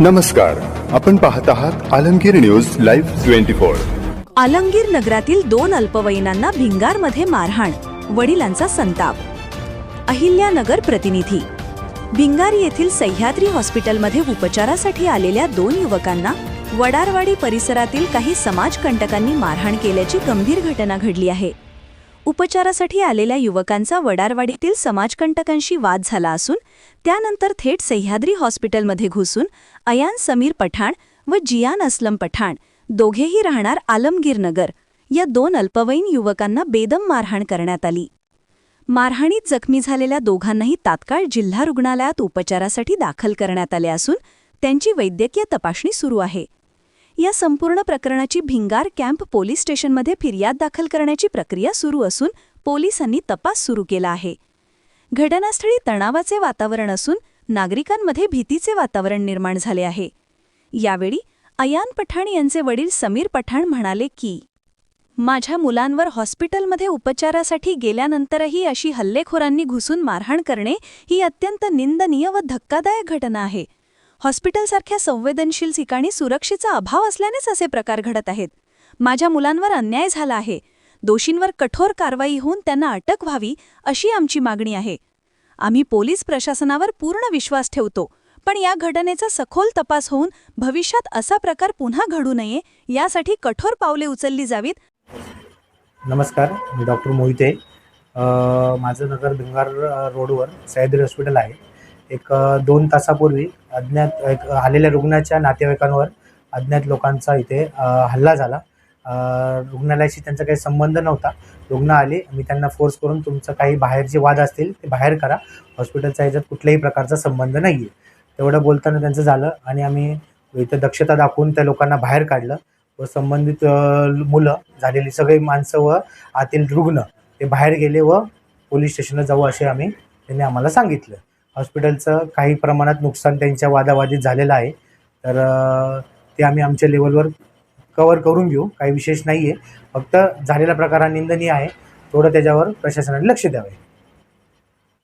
नमस्कार. आपण पाहत आहात Alamgir news live twenty four. Alamgir नगरातील दोन अल्पवयीनांना भिंगारमध्ये मारहाण वडिलांचा संताप. अहिल्यानगर प्रतिनिधी. भिंगार येथील सह्याद्री हॉस्पिटलमध्ये उपचारासाठी आलेल्या दोन युवकांना वडारवाडी परिसरातील काही समाजकंटकांनी मारहाण केल्याची गंभीर घटना घडली आहे. उपचारासाठी आलेल्या युवकांचा वडारवाडीतील समाजकंटकांशी वाद झाला असून त्यानंतर थेट सह्याद्री हॉस्पिटलमध्ये घुसून अयान समीर पठाण व जियान असलम पठाण दोघेही राहणार आलमगीर नगर या दोन अल्पवयीन युवकांना बेदम मारहाण करण्यात आली. मारहाणीत जखमी झालेल्या दोघांनाही तात्काळ जिल्हा रुग्णालयात उपचारासाठी दाखल करण्यात आले असून त्यांची वैद्यकीय तपासणी सुरू आहे. या संपूर्ण प्रकरणाची भिंगार कॅम्प पोलीस स्टेशनमध्ये फिर्याद दाखल करण्याची प्रक्रिया सुरू असून पोलिसांनी तपास सुरू केला आहे. घटनास्थळी तणावाचे वातावरण असून नागरिकांमध्ये भीतीचे वातावरण निर्माण झाले आहे. यावेळी अयान पठाण यांचे वडील समीर पठाण म्हणाले की माझ्या मुलांवर हॉस्पिटलमध्ये उपचारासाठी गेल्यानंतरही अशी हल्लेखोरांनी घुसून मारहाण करणे ही अत्यंत निंदनीय व धक्कादायक घटना आहे. हॉस्पिटलसारख्या संवेदनशील ठिकाणी सुरक्षेचा अभाव असल्यानेच असे प्रकार घडत आहेत. माझ्या मुलांवर अन्याय झाला आहे. दोषींवर कठोर कारवाई होऊन त्यांना अटक व्हावी अशी आमची मागणी आहे. आम्ही पोलीस प्रशासनावर पूर्ण विश्वास ठेवतो पण या घटनेचा सखोल तपास होऊन भविष्यात असा प्रकार पुन्हा घडू नये यासाठी कठोर पावले उचलली जावीत. नमस्कार मी डॉक्टर मोहिते. माझं नगर भिंगार रोडवर सह्याद्री हॉस्पिटल आहे. एक दोन तासापूर्वी अज्ञात एक आलेल्या रुग्णाच्या नातेवाईकांवर अज्ञात लोकांचा इथे हल्ला झाला. रुग्णालयाशी त्यांचा काही संबंध नव्हता. रुग्ण आले मी त्यांना फोर्स करून तुमचं काही बाहेरचे वाद असतील ते बाहेर करा. हॉस्पिटलचा ह्याच्यात कुठल्याही प्रकारचा संबंध नाही आहे तेवढं बोलताना त्यांचं झालं आणि आम्ही इथं दक्षता दाखवून त्या लोकांना बाहेर काढलं. व संबंधित मुलं झालेली सगळी माणसं व आतील रुग्ण ते बाहेर गेले व पोलीस स्टेशनला जाऊ असे आम्ही त्यांनी आम्हाला सांगितलं. हॉस्पिटलचं काही प्रमाणात नुकसान त्यांच्या वादावादीत झालेलं आहे. तर ते आम्ही आमच्या लेवलवर कवर करून घेऊ. काही विशेष नाही आहे फक्त झालेला प्रकार हा निंदनीय आहे. थोडं त्याच्यावर प्रशासनाने लक्ष द्यावे.